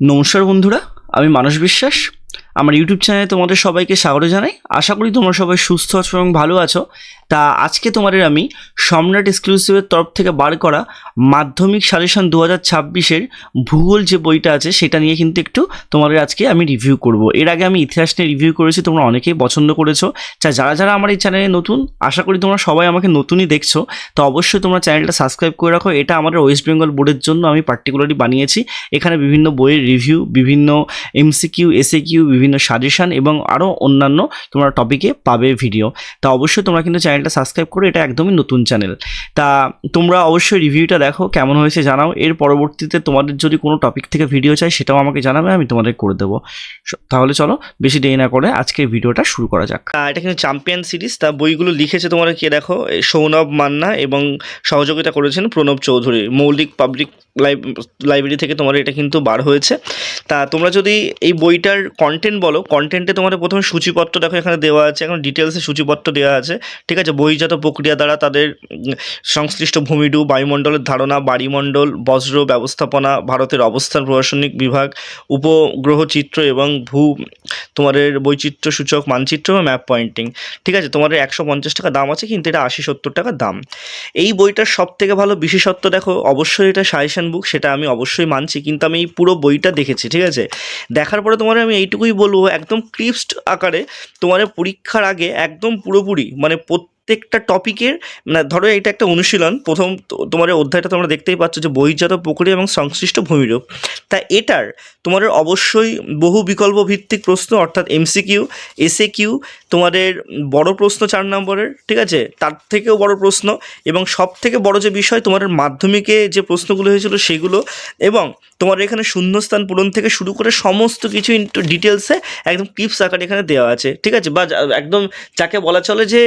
নমস্কার বন্ধুরা আমি মানস বিশ্বাস আমার ইউটিউব চ্যানেলে তোমাদের সবাইকে স্বাগত জানাই। আশা করি তোমরা সবাই সুস্থ আছো এবং ভালো আছো। তা আজকে তোমাদের আমি সম্রাট এক্সক্লুসিভের তরফ থেকে বার করা মাধ্যমিক সাজেশন দু হাজার ছাব্বিশের ভূগোল যে বইটা আছে, সেটা নিয়ে কিন্তু একটু তোমাদের আজকে আমি রিভিউ করব। এর আগে আমি ইতিহাস নিয়ে রিভিউ করেছি, তোমরা অনেকেই পছন্দ করেছ। যা যারা যারা আমার এই চ্যানেলে নতুন, আশা করি তোমরা সবাই আমাকে নতুনই দেখছ। তো অবশ্যই তোমরা চ্যানেলটা সাবস্ক্রাইব করে রাখো। এটা আমাদের ওয়েস্ট বেঙ্গল বোর্ডের জন্য আমি পার্টিকুলারলি বানিয়েছি। এখানে বিভিন্ন বইয়ের রিভিউ বিভিন্ন এমসিকিউ এসএ কিউ বিভিন্ন সাজেশন এবং আরও অন্যান্য তোমরা টপিকে পাবে ভিডিও তা অবশ্যই তোমরা কিন্তু চ্যানেলটা সাবস্ক্রাইব করে, এটা একদমই নতুন চ্যানেল তা তোমরা অবশ্যই রিভিউটা দেখো, কেমন হয়েছে জানাও। এর পরবর্তীতে তোমাদের যদি কোনো টপিক থেকে ভিডিও চাই সেটাও আমাকে জানাবে, আমি তোমাদের করে দেবো। তাহলে চলো, বেশি দেরি না করে আজকে ভিডিওটা শুরু করা যাক। এটা কিন্তু চ্যাম্পিয়ন সিরিজ তা বইগুলো লিখেছে তোমরা কে দেখো? সৌনভ মান্না এবং সহযোগিতা করেছেন প্রণব চৌধুরী। মৌলিক পাবলিক লাইব্রেরি থেকে তোমার এটা কিন্তু বার হয়েছে। তা তোমরা যদি এই বইটার কন্টেন্ট বলো কন্টেন্টে তোমাদের প্রথমে সূচিপত্র দেখো, এখানে দেওয়া আছে, এখন ডিটেলসে সূচিপত্র দেওয়া আছে, ঠিক আছে? বহির্জাত প্রক্রিয়া দ্বারা তাদের সংশ্লিষ্ট ভূমিডু বায়ুমণ্ডলের ধারণা, বাড়িমণ্ডল, বজ্র ব্যবস্থাপনা, ভারতের অবস্থান প্রশাসনিক বিভাগ, উপগ্রহ চিত্র এবং ভূ, তোমাদের বৈচিত্র্য সূচক মানচিত্র বা ম্যাপ পয়েন্টিং ঠিক আছে? তোমাদের একশো পঞ্চাশ টাকা দাম আছে, কিন্তু এটা আশি সত্তর টাকা দাম। এই বইটার সব থেকে ভালো বিশেষত্ব দেখো, অবশ্যই এটা সাজেশন বুক সেটা আমি অবশ্যই মানছি, কিন্তু আমি এই পুরো বইটা দেখেছি, ঠিক আছে? দেখার পরে তোমার আমি এইটুকুই বলব একদম ক্রিপস্ট আকারে তোমার পরীক্ষার আগে একদম পুরোপুরি মানে প্রত্যেকটা টপিকের মানে ধরো এটা একটা অনুশীলন, প্রথম তোমার অধ্যায়টা তোমরা দেখতেই পাচ্ছ যে বহির্জাত প্রক্রিয়া এবং সংশ্লিষ্ট ভূমিরূপ। তা এটার তোমাদের অবশ্যই বহু বিকল্প ভিত্তিক প্রশ্ন, অর্থাৎ এমসিকিউ এসএ কিউ তোমাদের বড় প্রশ্ন চার নম্বরের, ঠিক আছে? তার থেকেও বড় প্রশ্ন এবং সব থেকে বড় যে বিষয় তোমাদের মাধ্যমিকে যে প্রশ্নগুলো হয়েছিল সেগুলো এবং তোমার এখানে শূন্যস্থান পূরণ থেকে শুরু করে সমস্ত কিছু ইন্টু ডিটেলসে একদম টিপস আকারে এখানে দেওয়া আছে, ঠিক আছে? বা একদম যাকে বলা চলে যে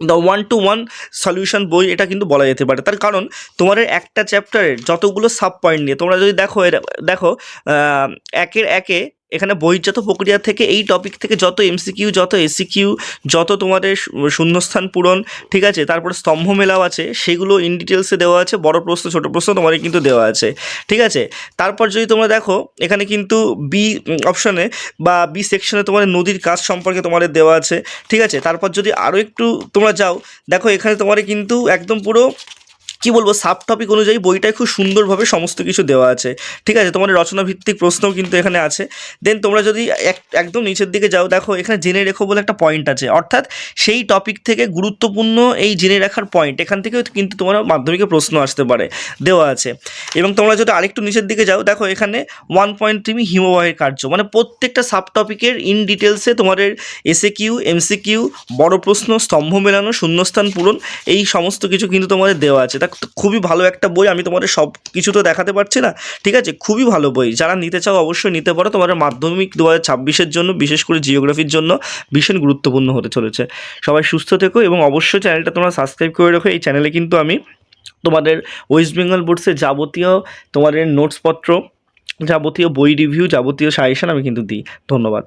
the one to one solution বই এটা কিন্তু বলা যেতে পারে। তার কারণ তোমার একটা চ্যাপ্টারের যতগুলো সাব পয়েন্ট নিয়ে তোমরা যদি দেখো দেখো একের একে এখানে বহির্জাত প্রক্রিয়া থেকে এই টপিক থেকে যত এমসিকিউ যত এসিকিউ যত তোমাদের শূন্যস্থান পূরণ, ঠিক আছে? তারপরে স্তম্ভ মেলাও আছে, সেগুলো ইন ডিটেলসে দেওয়া আছে, বড় প্রশ্ন, ছোট প্রশ্ন তোমাদের কিন্তু দেওয়া আছে, ঠিক আছে? তারপর যদি তোমরা দেখো, এখানে কিন্তু বি অপশনে বা বি সেকশনে তোমাদের নদীর কাজ সম্পর্কে তোমাদের দেওয়া আছে, ঠিক আছে? তারপর যদি আরও একটু তোমরা যাও, দেখো এখানে তোমার কিন্তু একদম পুরো কি বলব সাব টপিক অনুযায়ী বইটায় খুব সুন্দরভাবে সমস্ত কিছু দেওয়া আছে। ঠিক আছে, তোমাদের রচনা ভিত্তিক প্রশ্নও কিন্তু এখানে আছে। দেন তোমরা যদি এক, একদম নিচের দিকে যাও, দেখো এখানে জেনে রেখো বলে একটা পয়েন্ট আছে। অর্থাৎ সেই টপিক থেকে গুরুত্বপূর্ণ এই জেনে রাখার পয়েন্ট এখান থেকেও কিন্তু তোমার মাধ্যমিকে প্রশ্ন আসতে পারে, দেওয়া আছে। এবং তোমরা যদি আরেকটু নিচের দিকে যাও, দেখো এখানে ওয়ান পয়েন্ট থ্রি হিমবাহের কার্য মানে প্রত্যেকটা সাব টপিকের ইন ডিটেলসে তোমাদের এসে কিউ এমসি কিউ বড় প্রশ্ন, স্তম্ভ মেলানো, শূন্যস্থান পূরণ, এই সমস্ত কিছু কিন্তু তোমাদের দেওয়া আছে। তা খুবই ভালো একটা বই, আমি তোমাদের সব কিছু তো দেখাতে পারছি না। ঠিক আছে? খুবই ভালো বই। যারা নিতে চাও অবশ্যই নিতে পারো। তোমাদের মাধ্যমিক দু হাজার ছাব্বিশের জন্য, বিশেষ করে জিওগ্রাফির জন্য ভীষণ গুরুত্বপূর্ণ হতে চলেছে। সবাই সুস্থ থেকো এবং অবশ্যই চ্যানেলটা তোমরা সাবস্ক্রাইব করে রাখো। এই চ্যানেলে কিন্তু আমি তোমাদের ওয়েস্ট বেঙ্গল বোর্ডসের যাবতীয় তোমাদের নোটসপত্র যাবতীয় বই রিভিউ, যাবতীয় সাজেশন আমি কিন্তু দিই। ধন্যবাদ।